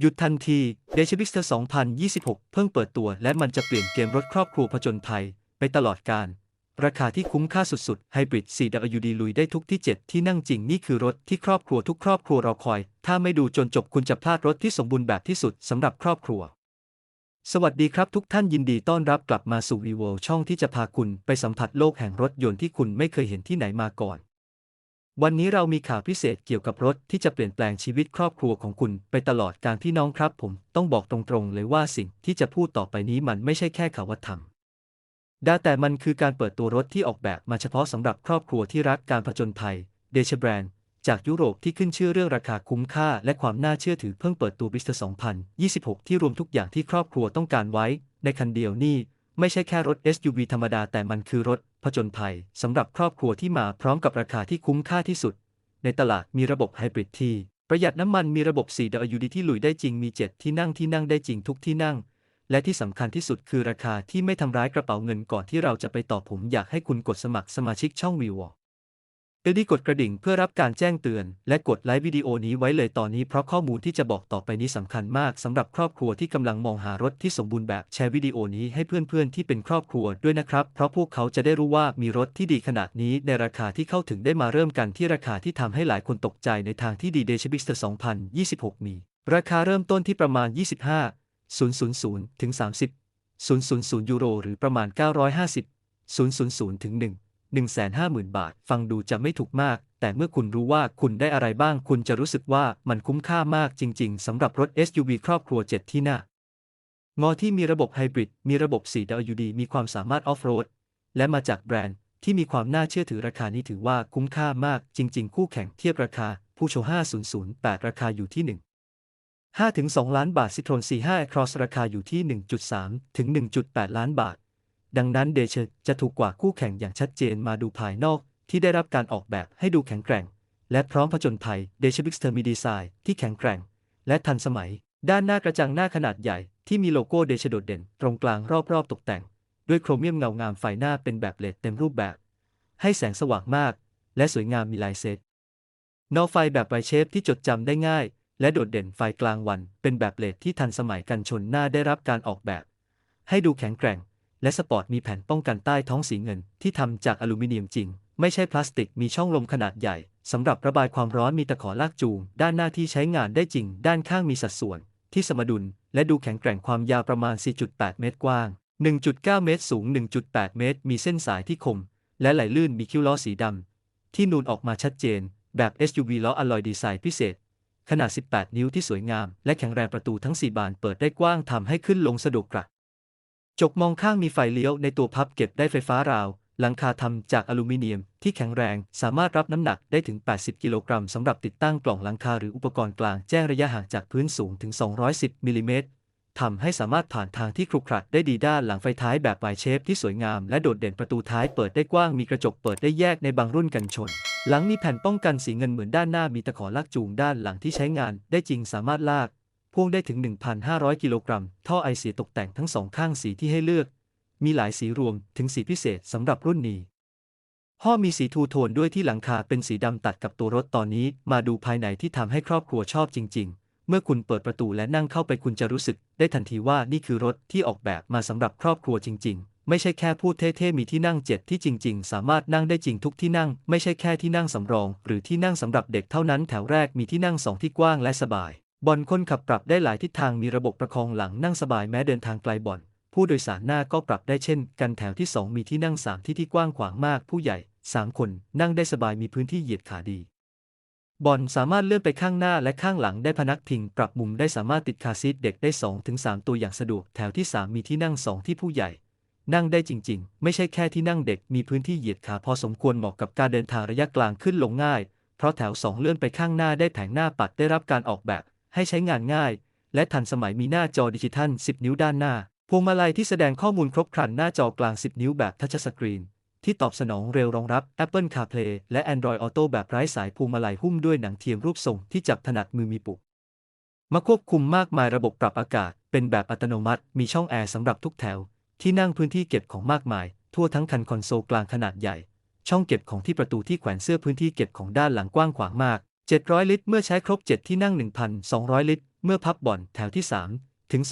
หยุดทันที d e c h e b i x t e r 2026 เพิ่งเปิดตัว และมันจะเปลี่ยนเกมรถครอบครัวผจญภัย ไปตลอดการ ราคาที่คุ้มค่าสุดๆ Hybrid 4WD ลุยได้ทุกที่ 7 ที่นั่งจริงนี่คือรถที่ครอบครัวทุกครอบครัวรอคอย ถ้าไม่ดูจนจบคุณจะพลาดรถที่สมบูรณ์แบบที่สุดสำหรับครอบครัว สวัสดีครับทุกท่านยินดีต้อนรับกลับมาสู่ v ี v o ช่องที่จะพาคุณไปสัมผัสโลกแห่งรถยนต์ที่คุณไม่เคยเห็นที่ไหนมาก่อน วันนี้เรามีข่าวพิเศษเกี่ยวกับรถที่จะเปลี่ยนแปลงชีวิตครอบครัวของคุณไปตลอดการพี่น้องครับ ผมต้องบอกตรงๆเลยว่าสิ่งที่จะพูดต่อไปนี้มันไม่ใช่แค่ข่าววัฒนธรรมดาแต่มันคือการเปิดตัวรถที่ออกแบบมาเฉพาะสำหรับครอบครัวที่รักการผจญภัยเดชแบรนด์จากยุโรปที่ขึ้นชื่อเรื่องราคาคุ้มค่า และความน่าเชื่อถือเพิ่งเปิดตัวบิสเตอร์2026 ที่รวมทุกอย่างที่ครอบครัวต้องการไว้ ในคันเดียวนี่ไม่ใช่แค่รถ SUV ธรรมดาแต่มันคือรถ ผจญภัยสำหรับครอบครัวที่มาพร้อมกับราคาที่คุ้มค่าที่สุด ในตลาดมีระบบไฮบริดที่ ประหยัดน้ำมันมีระบบ 4WD ที่ลุยได้จริงมี 7 ที่นั่งที่นั่งได้จริงทุกที่นั่ง และที่สำคัญที่สุดคือราคาที่ไม่ทำร้ายกระเป๋าเงินก่อนที่เราจะไปต่อผมอยากให้คุณกดสมัครสมาชิกช่องวิวอ อดีกดกระดิ่งเพื่อรับการแจ้งเตือน และกดไลค์วิดีโอนี้ไว้เลยตอนนี้เพราะข้อมูลที่จะบอกต่อไปนี้สำคัญมากสำหรับครอบครัวที่กำลังมองหารถที่สมบูรณ์แบบแชร์วิดีโอนี้ให้เพื่อนๆที่เป็นครอบครัวด้วยนะครับ เพราะพวกเขาจะได้รู้ว่ามีรถที่ดีขนาดนี้ในราคาที่เข้าถึงได้มาเริ่มกันที่ราคาที่ทำให้หลายคนตกใจในทางที่ดีเดชบิสเตอร์2026 มี ราคาเริ่มต้นที่ประมาณ 25 000ถึง30 000 ยูโร หรือประมาณ 950 000ถึง1 150,000 บาท ฟังดูจะไม่ถูกมาก แต่เมื่อคุณรู้ว่าคุณได้อะไรบ้าง คุณจะรู้สึกว่ามันคุ้มค่ามากจริง ๆสำหรับรถ SUV ครอบครัว 7 ที่หน้างอที่มีระบบไฮบริด มีระบบ 4WD มีความสามารถออฟโรด และมาจากแบรนด์ที่มีความน่าเชื่อถือราคานี้ถือว่าคุ้มค่ามาก จริง ๆ คู่แข่งเทียบราคา ผู้โชว์5008 ราคาอยู่ที่ 1 5ถึง2ล้านบาทซิโทรน45 Cross ราคาอยู่ที่ 1.3 ถึง 1.8 ล้านบาท ดังนั้นเดชจะถูกกว่าคู่แข่งอย่างชัดเจนมาดูภายนอกที่ได้รับการออกแบบให้ดูแข็งแกร่ง และพร้อมผจญภัยเดชบิกสเตอร์มีดีไซน์ที่แข็งแกร่ง และทันสมัย ด้านหน้ากระจังหน้าขนาดใหญ่ที่มีโลโก้เดชโดดเด่น ตรงกลางรอบๆตกแต่ง ด้วยโครเมียมเงางามไฟหน้าเป็นแบบเลดเต็มรูปแบบ ให้แสงสว่างมาก และสวยงามมีลายเซตนอไฟแบบไวเชฟที่จดจำได้ง่าย และโดดเด่นไฟกลางวัน เป็นแบบเลดที่ทันสมัยกันชนหน้าได้รับการออกแบบ ให้ดูแข็งแกร่ง และสปอร์ตมีแผ่นป้องกันใต้ท้องสีเงิน ที่ทำจากอลูมิเนียมจริง ไม่ใช่พลาสติกมีช่องลมขนาดใหญ่สำหรับระบายความร้อนมีตะขอลากจูง ด้านหน้าที่ใช้งานได้จริง ด้านข้างมีสัดส่วน ที่สมดุล และดูแข็งแกร่งความยาวประมาณ 4.8 เมตรกว้าง 1.9 เมตรสูง 1.8 เมตร มีเส้นสายที่คม และไหลลื่นมีคิ้วล้อสีดำที่นูนออกมาชัดเจน แบบ SUV ล้ออลลอยดีไซน์พิเศษ ขนาด 18 นิ้วที่สวยงาม และแข็งแรงประตูทั้ง 4 บานเปิดได้กว้างทำให้ขึ้นลงสะดวกกระ จกมองข้างมีไฟเลี้ยวในตัวพับเก็บได้ไฟฟ้าราว หลังคาทำจากอลูมิเนียมที่แข็งแรง สามารถรับน้ำหนักได้ถึง 80 กิโลกรัมสำหรับติดตั้งกล่องหลังคาหรืออุปกรณ์กลางแจ้งระยะห่างจากพื้นสูงถึง 210 มิลลิเมตรทำให้สามารถผ่านทางที่ครุขระได้ดีด้านหลังไฟท้ายแบบวเชฟที่สวยงามและโดดเด่นประตูท้ายเปิดได้กว้างมีกระจกเปิดได้แยกในบางรุ่นกันชน หลังมีแผ่นป้องกันสีเงินเหมือนด้านหน้ามีตะขอลากจูงด้านหลังที่ใช้งานได้จริงสามารถลาก พ่วงได้ถึง 1,500 กิโลกรัม ท่อไอเสียตกแต่งทั้งสองข้างสีที่ให้เลือก มีหลายสีรวมถึงสีพิเศษสำหรับรุ่นนี้ ห้อมีสีทูโทนด้วยที่หลังคาเป็นสีดำตัดกับตัวรถตอนนี้ มาดูภายในที่ทำให้ครอบครัวชอบจริง ๆ เมื่อคุณเปิดประตูและนั่งเข้าไปคุณจะรู้สึก ได้ทันทีว่านี่คือรถที่ออกแบบมาสำหรับครอบครัวจริง ๆไม่ใช่แค่พูดเท่ๆ มีที่นั่งเจ็ดที่จริง ๆ สามารถนั่งได้จริงทุกที่นั่ง ไม่ใช่แค่ที่นั่งสำรอง หรือที่นั่งสำหรับเด็กเท่านั้น แถวแรกมีที่นั่งสองที่กว้างและสบาย บอนคนขับปรับได้หลายทิศทางมีระบบประคองหลังนั่งสบายแม้เดินทางไกลบ่อนผู้โดยสารหน้าก็ปรับได้เช่น กันแถวที่ 2 มีที่นั่ง 3 ที่ที่กว้างขวางมาก ผู้ใหญ่ 3 คนนั่งได้สบายมีพื้นที่เหยียดขาดี บอลสามารถเลื่อนไปข้างหน้าและข้างหลังได้พนักพิง ปรับมุมได้สามารถติดคาซีทเด็กได้ 2-3 ตัวอย่างสะดวก แถวที่ 3 มีที่นั่ง 2 ที่ผู้ใหญ่ นั่งได้จริง ๆ ไม่ใช่แค่ที่นั่งเด็กมีพื้นที่เหยียดขาพอสมควรเหมาะกับการเดินทางระยะกลางขึ้นลงง่าย เพราะแถว 2 เลื่อนไปข้างหน้าได้แผงหน้าปัดได้รับการออกแบบ ให้ใช้งานง่าย และทันสมัยมีหน้าจอดิจิทัล 10 นิ้วด้านหน้า พวงมาลัยที่แสดงข้อมูลครบครันหน้าจอกลาง 10 นิ้วแบบทัชสกรีน ที่ตอบสนองเร็วรองรับ Apple CarPlay และ Android Auto แบบไร้สายพวงมาลัยหุ้มด้วยหนังเทียมรูปทรงที่จับถนัดมือมีปุ่มมาควบคุมมากมายระบบปรับอากาศ เป็นแบบอัตโนมัติ มีช่องแอร์สำหรับทุกแถว ที่นั่งพื้นที่เก็บของมากมาย ทั่วทั้งคันคอนโซลกลางขนาดใหญ่ ช่องเก็บของที่ประตูที่แขวนเสื้อพื้นที่เก็บของด้านหลังกว้างขวางมาก 700 ลิตร เมื่อใช้ครบ 7 ที่นั่ง 1,200 ลิตร เมื่อพับบ่อนแถวที่ 3 ถึง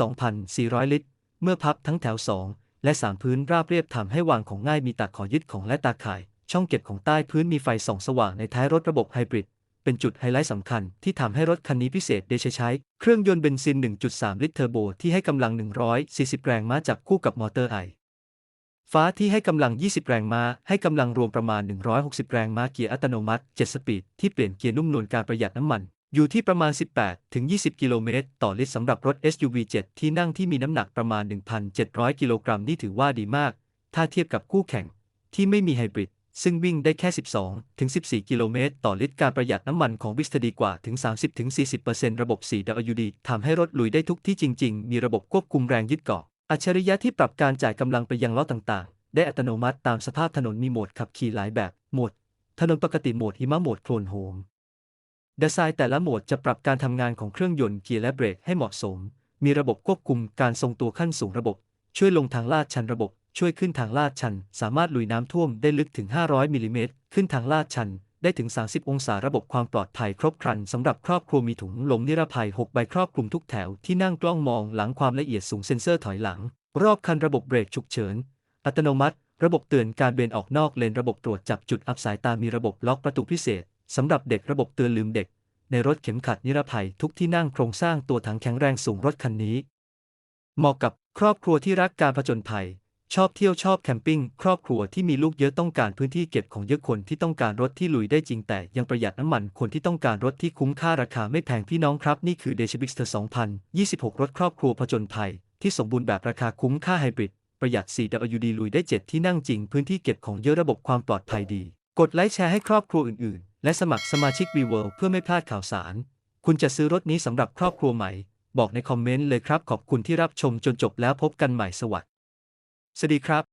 2,400 ลิตร เมื่อพับทั้งแถว 2 และ 3 พื้นราบเรียบทำให้วางของง่ายมีตาขอยึดของและตาข่าย ช่องเก็บของใต้พื้นมีไฟส่องสว่างในท้ายรถระบบไฮบริดเป็นจุดไฮไลท์สำคัญที่ทำให้รถคันนี้พิเศษเดชใช้ เครื่องยนต์เบนซิน 1.3 ลิตรเทอร์โบที่ให้กำลัง 140 แรงม้าจับคู่กับมอเตอร์ไอ ฟ้าที่ให้กำลัง 20 แรงม้า ให้กำลังรวมประมาณ 160 แรงม้าเกียร์อัตโนมัติ 7 สปีด ที่เปลี่ยนเกียร์นุ่มนวลการประหยัดน้ำมัน อยู่ที่ประมาณ 18 ถึง 20 กิโลเมตร ต่อลิตรสำหรับรถ SUV 7 ที่นั่งที่มีน้ำหนักประมาณ 1,700 กิโลกรัมนี่ถือว่าดีมาก ถ้าเทียบกับคู่แข่ง ที่ไม่มีไฮบริด ซึ่งวิ่งได้แค่ 12 ถึง 14 กิโลเมตร ต่อลิตรการประหยัดน้ำมันของวิสตดีกว่าถึง 30 ถึง 40%ระบบ 4WD ทำให้รถลุยได้ทุกที่จริง ๆ มีระบบควบคุมแรงยึดเกาะ อัจฉริยะที่ปรับการจ่ายกำลังไปยังล้อต่างๆ ได้อัตโนมัติตามสภาพถนนมีโหมดขับขี่หลายแบบ โหมด ถนนปกติโหมดหิมะโหมดโคลนโฮมดีไซน์แต่ละโหมดจะปรับการทำงานของเครื่องยนต์เกียร์และเบรกให้เหมาะสม มีระบบควบคุมการทรงตัวขั้นสูงระบบ ช่วยลงทางลาดชันระบบ ช่วยขึ้นทางลาดชัน สามารถลุยน้ำท่วมได้ลึกถึง 500มิลลิเมตรขึ้นทางลาดชัน ได้ถึง 30 องศาระบบความปลอดภัยครบครันสำหรับครอบครัวมีถุงลมนิรภัย 6 ใบครอบคลุมทุกแถวที่นั่งกล้องมองหลังความละเอียดสูงเซ็นเซอร์ถอยหลัง รอบคันระบบเบรกฉุกเฉิน อัตโนมัติ ระบบเตือนการเบนออกนอกเลนระบบตรวจจับจุดอับสายตามีระบบล็อกประตูพิเศษสำหรับเด็กระบบเตือนลืมเด็ก ในรถเข็มขัดนิรภัยทุกที่นั่งโครงสร้างตัวถังแข็งแรงสูงรถคันนี้ เหมาะกับครอบครัวที่รักการผจญภัย ชอบเที่ยวชอบแคมปิ้ง ครอบครัวที่มีลูกเยอะต้องการพื้นที่เก็บของเยอะคนที่ต้องการรถที่ลุยได้จริงแต่ยังประหยัดน้ำมันคนที่ต้องการรถที่คุ้มค่าราคาไม่แพงพี่น้องครับนี่คือ d e c i b i x t e r 2026 รถครอบครัวผจญภัย ที่สมบูรณ์แบบราคาคุ้มค่าไฮบริด ประหยัด 4WD ลุยได้ 7 ที่นั่งจริง พื้นที่เก็บของเยอะระบบความปลอดภัยดี กดไลค์แชร์ให้ครอบครัวอื่นๆ และสมัครสมาชิก v w o r l d เพื่อไม่พลาดข่าวสาร คุณจะซื้อรถนี้สำหรับครอบครัวใหม่บอกในคอมเมนต์เลยครับขอบคุณที่รับชมจนจบแล้วพบกันใหม่ สวัสดีครับ